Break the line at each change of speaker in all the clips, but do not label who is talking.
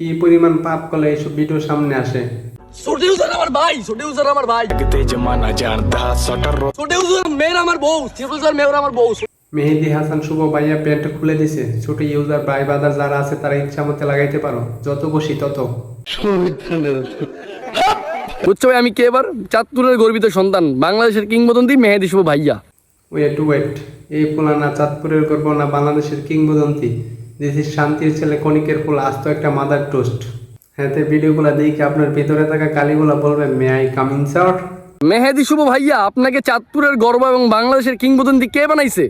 কি পরিমাণ পাপ করলে এইসব ভিডিও সামনে আসে?
ভাই
মেহেদি হাসান শুভ ভাইয়া প্যান্ট খুলে দিছে। ছোট ইউজার ভাই বাদার যারা আছে তারা ইচ্ছা মতো লাগাইতে পারো। যত তত।
বুঝছ আমি কে এবার? চাঁদপুরের গর্বিত সন্তান বাংলাদেশের কিংবদন্তি মেহেদি শুভ ভাইয়া।
ওয়েট ওয়েট এই পোলা না চাঁদপুরের গর্ব না বাংলাদেশের কিংবদন্তি? দিস ইজ শান্তির ছেলে কণিকের ফুল আস্ত একটা মাদার টোস্ট হ্যাঁ তে ভিডিওগুলো দেখে আপনার ভিতরে থাকা কালিগুলা বলবে may I coming sir
Mehedi Shuvo ভাইয়া আপনাকে চাঁদপুরের গর্ব এবং বাংলাদেশের কিংবদন্তি কে বানাইছে?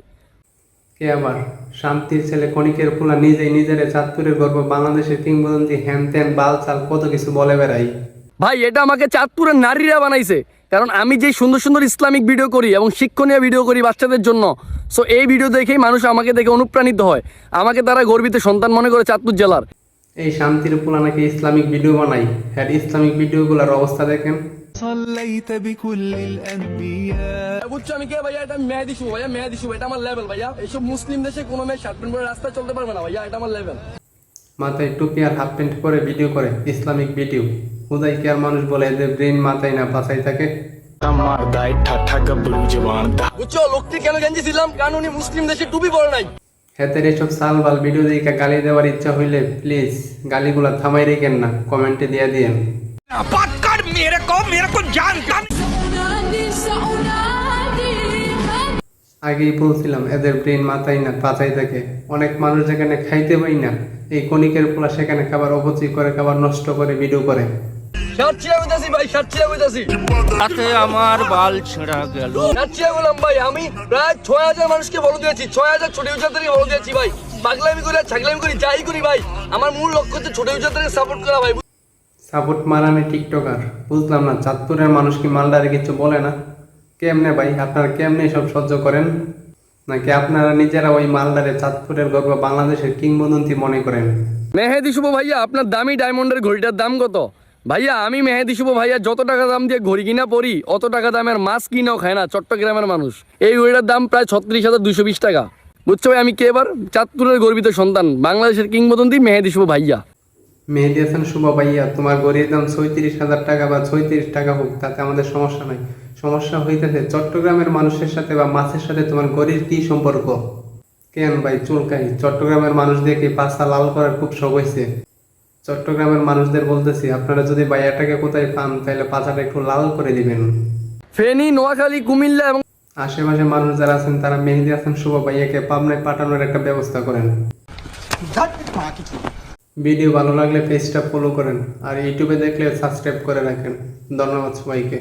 কে আবার শান্তির ছেলে কণিকের ফুলা নিজেই নিজের চাঁদপুরের গর্ব বাংলাদেশের কিংবদন্তি হ্যান ত্যান বাল চাল কত কিছু বলে বেড়াই।
ভাই এটা আমাকে চাঁদপুরের নারীরা বানাইছে। কারণ আমি যে সুন্দর সুন্দর ইসলামিক ভিডিও করি এবং শিক্ষণীয় ভিডিও করি বাচ্চাদের জন্য সো এই ভিডিও দেখেই মানুষ আমাকে দেখে অনুপ্রাণিত হয় আমাকে তারা গর্বিত সন্তান মনে করে চাঁদপুর জেলার
এই শান্তির ফুলা নাকি ইসলামিক ভিডিও বানাই হ্যাঁ ইসলামিক ভিডিওগুলোর অবস্থা দেখেন
صليت بكل الأنبياء
বুঝছো আমি কে ভাইয়া এটা মেহেদি শুভ ভাইয়া মেহেদি শুভ এটা আমার লেভেল ভাইয়া এইসব মুসলিম দেশে কোনো মেয়ে শার্ট প্যান্ট পরে রাস্তায় চলতে পারবে না ভাইয়া এটা আমার লেভেল
মাথায় টুপি আর হাফ প্যান্ট পরে ভিডিও করে ইসলামিক ভিডিও কি আর মানুষ বলে ব্রেন মাথায় না থাকে আগেই বলছিলাম এদের ব্রেন মাথায় না পাচাই থাকে অনেক মানুষ যেখানে খাইতে পাই না এই কণিকের পোলা সেখানে খাবার অপচয় করে খাবার নষ্ট করে ভিডিও করে।
সাতচিয়া কইতাছি ভাই সাতচিয়া কইতাছি
তাতে আমার বাল ছেঁড়া গেল।
সাতচিয়া বললাম ভাই আমি প্রায় ছয় হাজার মানুষকে বলে দিয়েছি ছয় হাজার ছোট ইউজারদেরকে বলে দিয়েছি ভাই। পাগলামি করি ছাগলামি করি যাই করি ভাই। আমার মূল লক্ষ্য হচ্ছে ছোট ইউজারদেরকে সাপোর্ট করা ভাই।
সাপোর্ট মারানি টিকটকার বুঝলাম না চাঁদপুরের মানুষ কি মালদারে কিছু বলে না? কেমনে ভাই আপনারা কেমনে সব সহ্য করেন? নাকি আপনারা নিজেরা ওই মালদারে চাঁদপুরের গর্ব বাংলাদেশের কিংবদন্তি মনে করেন?
মেহেদি শুভ ভাইয়া আপনার দামি ডায়মন্ডের ঘড়িটার দাম কত? ভাইয়া, আমি মেহেদি শুভ ভাইয়া, যত টাকা দাম দিয়ে ঘড়ি কিনা পরি, অত টাকা দামের মাছ কিনাও খায় না চট্টগ্রামের মানুষ। এই ঘড়িটার দাম প্রায় ছত্রিশ হাজার দুশো বিশ টাকা। বুঝছ ভাই, আমি কে এবার? চাঁদপুরের গর্বিত সন্তান, বাংলাদেশের কিংবদন্তি মেহেদি শুভ ভাইয়া।
মেহেদি হাসান শুভ ভাইয়া, তোমার গড়ির দাম ছয়ত্রিশ হাজার টাকা বা ছয়ত্রিশ টাকা হোক, তাতে আমাদের সমস্যা নাই। সমস্যা হইতেছে, চট্টগ্রামের মানুষের সাথে বা মাছের সাথে তোমার গড়ির কি সম্পর্ক? কেন ভাই, চুলকাই। চট্টগ্রামের মানুষ দেখে পাশা লাল করার খুব শখ হয়েছে চট্টগ্রামের মানুষদের বলতেছি আপনারা যদি বাইয়াটাকে কোথায় পান তাহলে পাছাটা একটু লাল করে দিবেন।
ফেনী নোয়াখালী কুমিল্লা এবং
আশেপাশে মানুষ যারা আছেন তারা মেহেদি হাসান শুভ ভাইয়াকে পাবনায় পাঠানোর একটা ব্যবস্থা করেন। ভিডিও ভালো লাগলে পেজটা ফলো করেন আর ইউটিউবে দেখলে সাবস্ক্রাইব করে রাখেন। ধন্যবাদ সবাইকে।